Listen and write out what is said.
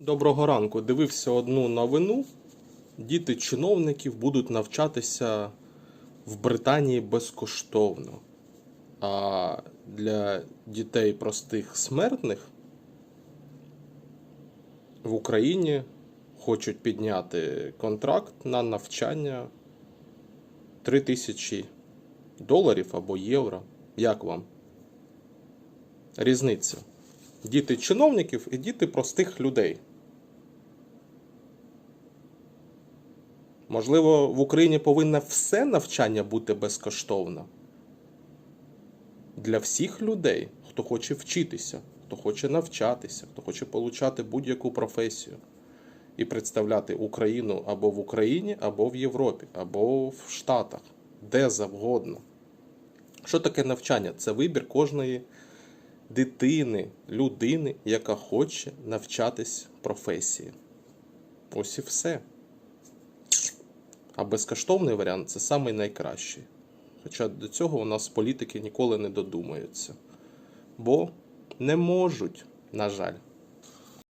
Доброго ранку. Дивився одну новину. Діти чиновників будуть навчатися в Британії безкоштовно. А для дітей простих смертних в Україні хочуть підняти контракт на навчання 3 тисячі доларів або євро. Як вам? Різниця. Діти чиновників і діти простих людей. Можливо, в Україні повинно все навчання бути безкоштовно. Для всіх людей, хто хоче вчитися, хто хоче навчатися, хто хоче отримати будь-яку професію і представляти Україну або в Україні, або в Європі, або в Штатах, де завгодно. Що таке навчання? Це вибір кожної дитини, людини, яка хоче навчатись професії. Ось і все. А безкоштовний варіант це самий найкращий. Хоча до цього у нас політики ніколи не додумаються. Бо не можуть, на жаль.